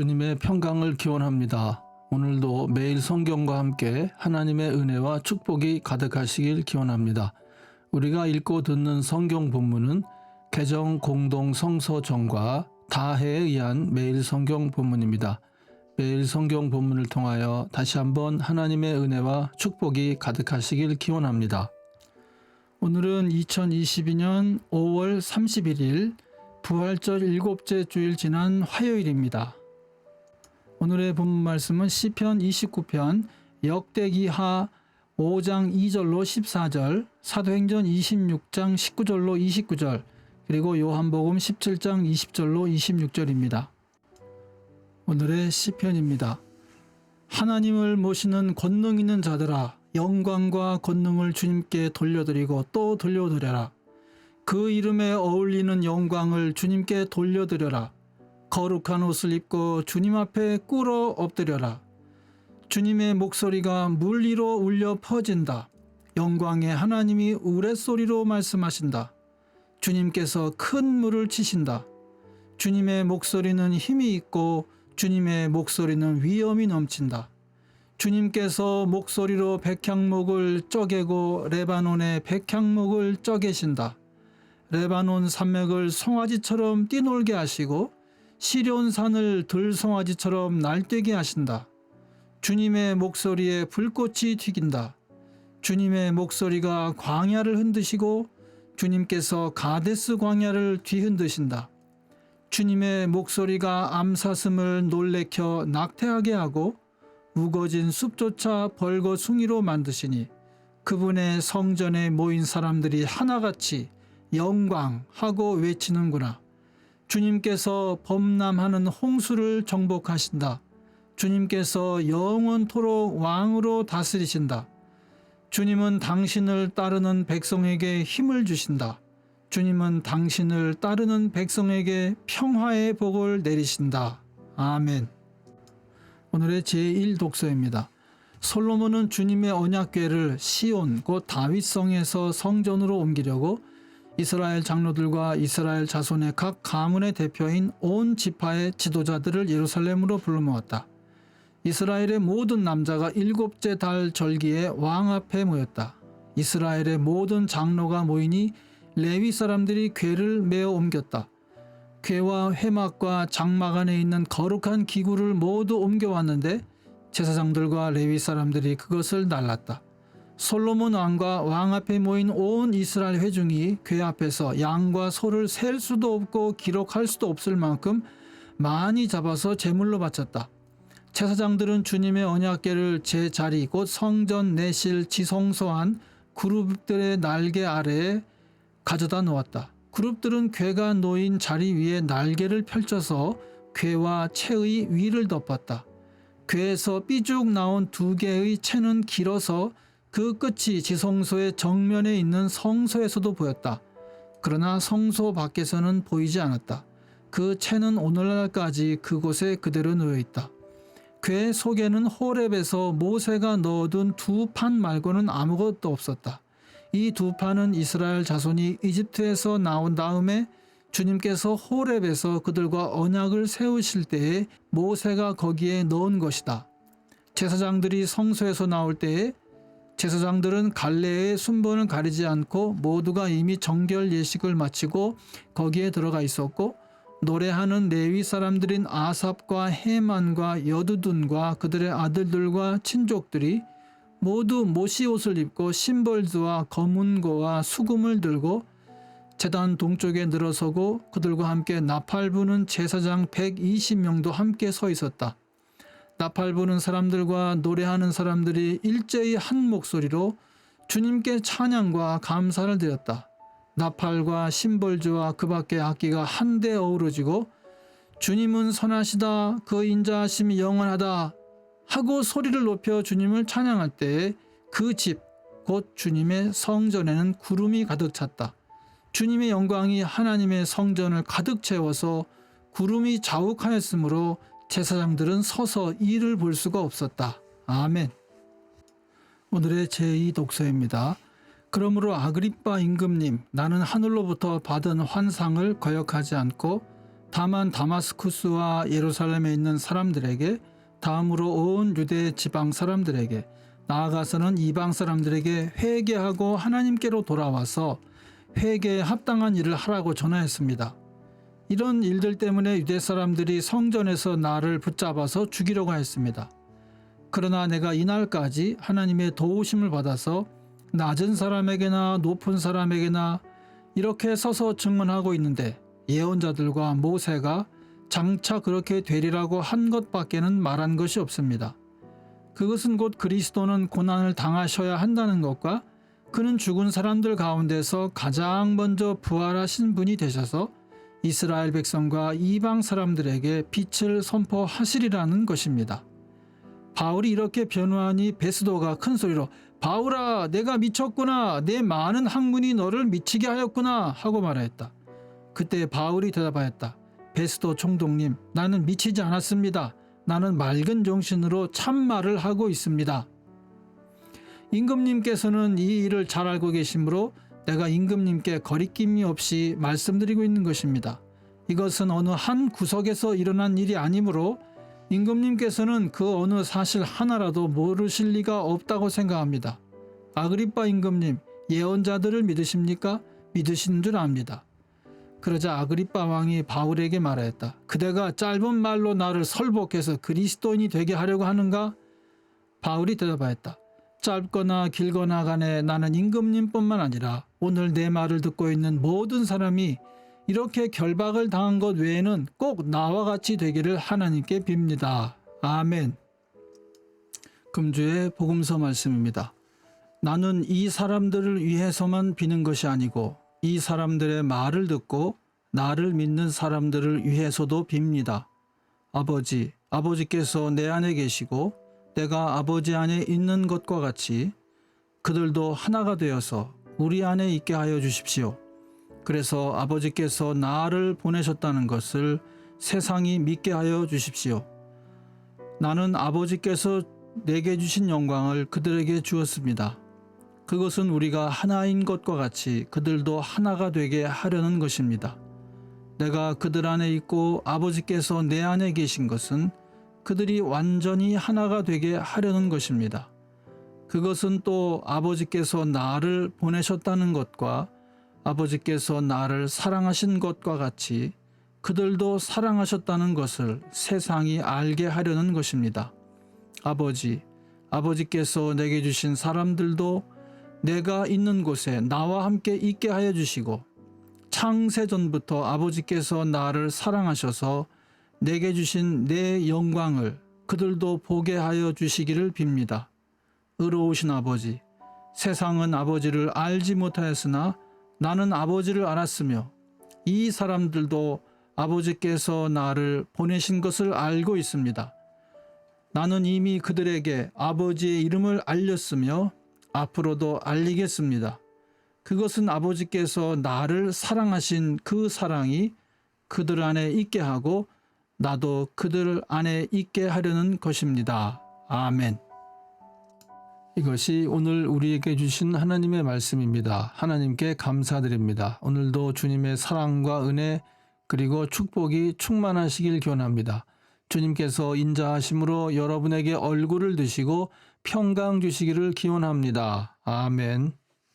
주님의 평강을 기원합니다. 오늘도 매일 성경과 함께 하나님의 은혜와 축복이 가득하시길 기원합니다. 우리가 읽고 듣는 성경 본문은 개정 공동 성서정과 다해에 의한 매일 성경 본문입니다. 매일 성경 본문을 통하여 다시 한번 하나님의 은혜와 축복이 가득하시길 기원합니다. 오늘은 2022년 5월 31일 부활절 일곱째 주일 지난 화요일입니다. 오늘의 본문 말씀은 시편 29편 역대기하 5장 2절로 14절, 사도행전 26장 19절로 29절, 그리고 요한복음 17장 20절로 26절입니다. 오늘의 시편입니다. 하나님을 모시는 권능 있는 자들아 영광과 권능을 주님께 돌려드리고 또 돌려드려라. 그 이름에 어울리는 영광을 주님께 돌려드려라. 거룩한 옷을 입고 주님 앞에 꿇어 엎드려라. 주님의 목소리가 물 위로 울려 퍼진다. 영광의 하나님이 우레소리로 말씀하신다. 주님께서 큰 물을 치신다. 주님의 목소리는 힘이 있고 주님의 목소리는 위엄이 넘친다. 주님께서 목소리로 백향목을 쪼개고 레바논의 백향목을 쪼개신다. 레바논 산맥을 송아지처럼 뛰놀게 하시고 시련 산을 들송아지처럼 날뛰게 하신다. 주님의 목소리에 불꽃이 튀긴다. 주님의 목소리가 광야를 흔드시고 주님께서 가데스 광야를 뒤흔드신다. 주님의 목소리가 암사슴을 놀래켜 낙태하게 하고 우거진 숲조차 벌거숭이로 만드시니 그분의 성전에 모인 사람들이 하나같이 영광하고 외치는구나. 주님께서 범람하는 홍수를 정복하신다. 주님께서 영원토록 왕으로 다스리신다. 주님은 당신을 따르는 백성에게 힘을 주신다. 주님은 당신을 따르는 백성에게 평화의 복을 내리신다. 아멘. 오늘의 제1 독서입니다. 솔로몬은 주님의 언약궤를 시온 곧 다윗성에서 성전으로 옮기려고 이스라엘 장로들과 이스라엘 자손의 각 가문의 대표인 온 지파의 지도자들을 예루살렘으로 불러 모았다. 이스라엘의 모든 남자가 일곱째 달 절기에 왕 앞에 모였다. 이스라엘의 모든 장로가 모이니 레위 사람들이 궤를 메어 옮겼다. 궤와 회막과 장막 안에 있는 거룩한 기구를 모두 옮겨왔는데 제사장들과 레위 사람들이 그것을 날랐다. 솔로몬 왕과 왕 앞에 모인 온 이스라엘 회중이 궤 앞에서 양과 소를 셀 수도 없고 기록할 수도 없을 만큼 많이 잡아서 제물로 바쳤다. 제사장들은 주님의 언약궤를 제 자리 곧 성전 내실 지성소한 그룹들의 날개 아래에 가져다 놓았다. 그룹들은 궤가 놓인 자리 위에 날개를 펼쳐서 궤와 채의 위를 덮었다. 궤에서 삐죽 나온 두 개의 채는 길어서 그 끝이 지성소의 정면에 있는 성소에서도 보였다. 그러나 성소 밖에서는 보이지 않았다. 그 채는 오늘날까지 그곳에 그대로 놓여 있다. 궤 속에는 호렙에서 모세가 넣어둔 두 판 말고는 아무것도 없었다. 이 두 판은 이스라엘 자손이 이집트에서 나온 다음에 주님께서 호렙에서 그들과 언약을 세우실 때에 모세가 거기에 넣은 것이다. 제사장들이 성소에서 나올 때에 제사장들은 갈래의 순번을 가리지 않고 모두가 이미 정결 예식을 마치고 거기에 들어가 있었고 노래하는 레위 사람들인 아삽과 헤만과 여두둔과 그들의 아들들과 친족들이 모두 모시 옷을 입고 심벌즈와 검은고와 수금을 들고 재단 동쪽에 늘어서고 그들과 함께 나팔 부는 제사장 120명도 함께 서 있었다. 나팔 부는 사람들과 노래하는 사람들이 일제히 한 목소리로 주님께 찬양과 감사를 드렸다. 나팔과 심벌주와 그 밖의 악기가 한데 어우러지고 주님은 선하시다 그 인자하심이 영원하다 하고 소리를 높여 주님을 찬양할 때에 그 집 곧 주님의 성전에는 구름이 가득 찼다. 주님의 영광이 하나님의 성전을 가득 채워서 구름이 자욱하였으므로 제사장들은 서서 이를 볼 수가 없었다. 아멘. 오늘의 제2 독서입니다. 그러므로 아그리빠 임금님, 나는 하늘로부터 받은 환상을 거역하지 않고 다만 다마스쿠스와 예루살렘에 있는 사람들에게 다음으로 온 유대 지방 사람들에게 나아가서는 이방 사람들에게 회개하고 하나님께로 돌아와서 회개에 합당한 일을 하라고 전하였습니다. 이런 일들 때문에 유대 사람들이 성전에서 나를 붙잡아서 죽이려고 했습니다. 그러나 내가 이날까지 하나님의 도우심을 받아서 낮은 사람에게나 높은 사람에게나 이렇게 서서 증언하고 있는데 예언자들과 모세가 장차 그렇게 되리라고 한 것밖에는 말한 것이 없습니다. 그것은 곧 그리스도는 고난을 당하셔야 한다는 것과 그는 죽은 사람들 가운데서 가장 먼저 부활하신 분이 되셔서 이스라엘 백성과 이방 사람들에게 빛을 선포하시리라는 것입니다. 바울이 이렇게 변호하니 베스도가 큰 소리로 바울아 내가 미쳤구나 내 많은 학문이 너를 미치게 하였구나 하고 말하였다. 그때 바울이 대답하였다. 베스도 총독님 나는 미치지 않았습니다. 나는 맑은 정신으로 참말을 하고 있습니다. 임금님께서는 이 일을 잘 알고 계시므로 내가 임금님께 거리낌이 없이 말씀드리고 있는 것입니다. 이것은 어느 한 구석에서 일어난 일이 아니므로 임금님께서는 그 어느 사실 하나라도 모르실 리가 없다고 생각합니다. 아그리빠 임금님, 예언자들을 믿으십니까? 믿으시는 줄 압니다. 그러자 아그리빠 왕이 바울에게 말하였다. 그대가 짧은 말로 나를 설복해서 그리스도인이 되게 하려고 하는가? 바울이 대답하였다. 짧거나 길거나 간에 나는 임금님뿐만 아니라 오늘 내 말을 듣고 있는 모든 사람이 이렇게 결박을 당한 것 외에는 꼭 나와 같이 되기를 하나님께 빕니다. 아멘. 금주의 복음서 말씀입니다. 나는 이 사람들을 위해서만 비는 것이 아니고 이 사람들의 말을 듣고 나를 믿는 사람들을 위해서도 빕니다. 아버지, 아버지께서 내 안에 계시고 내가 아버지 안에 있는 것과 같이 그들도 하나가 되어서 우리 안에 있게 하여 주십시오. 그래서 아버지께서 나를 보내셨다는 것을 세상이 믿게 하여 주십시오. 나는 아버지께서 내게 주신 영광을 그들에게 주었습니다. 그것은 우리가 하나인 것과 같이 그들도 하나가 되게 하려는 것입니다. 내가 그들 안에 있고 아버지께서 내 안에 계신 것은 그들이 완전히 하나가 되게 하려는 것입니다. 그것은 또 아버지께서 나를 보내셨다는 것과 아버지께서 나를 사랑하신 것과 같이 그들도 사랑하셨다는 것을 세상이 알게 하려는 것입니다. 아버지, 아버지께서 내게 주신 사람들도 내가 있는 곳에 나와 함께 있게 하여 주시고 창세전부터 아버지께서 나를 사랑하셔서 내게 주신 내 영광을 그들도 보게 하여 주시기를 빕니다. 의로우신 아버지, 세상은 아버지를 알지 못하였으나 나는 아버지를 알았으며 이 사람들도 아버지께서 나를 보내신 것을 알고 있습니다. 나는 이미 그들에게 아버지의 이름을 알렸으며 앞으로도 알리겠습니다. 그것은 아버지께서 나를 사랑하신 그 사랑이 그들 안에 있게 하고 나도 그들 안에 있게 하려는 것입니다. 아멘. 이것이 오늘 우리에게 주신 하나님의 말씀입니다. 하나님께 감사드립니다. 오늘도 주님의 사랑과 은혜 그리고 축복이 충만하시길 기원합니다. 주님께서 인자하심으로 여러분에게 얼굴을 드시고 평강 주시기를 기원합니다. 아멘.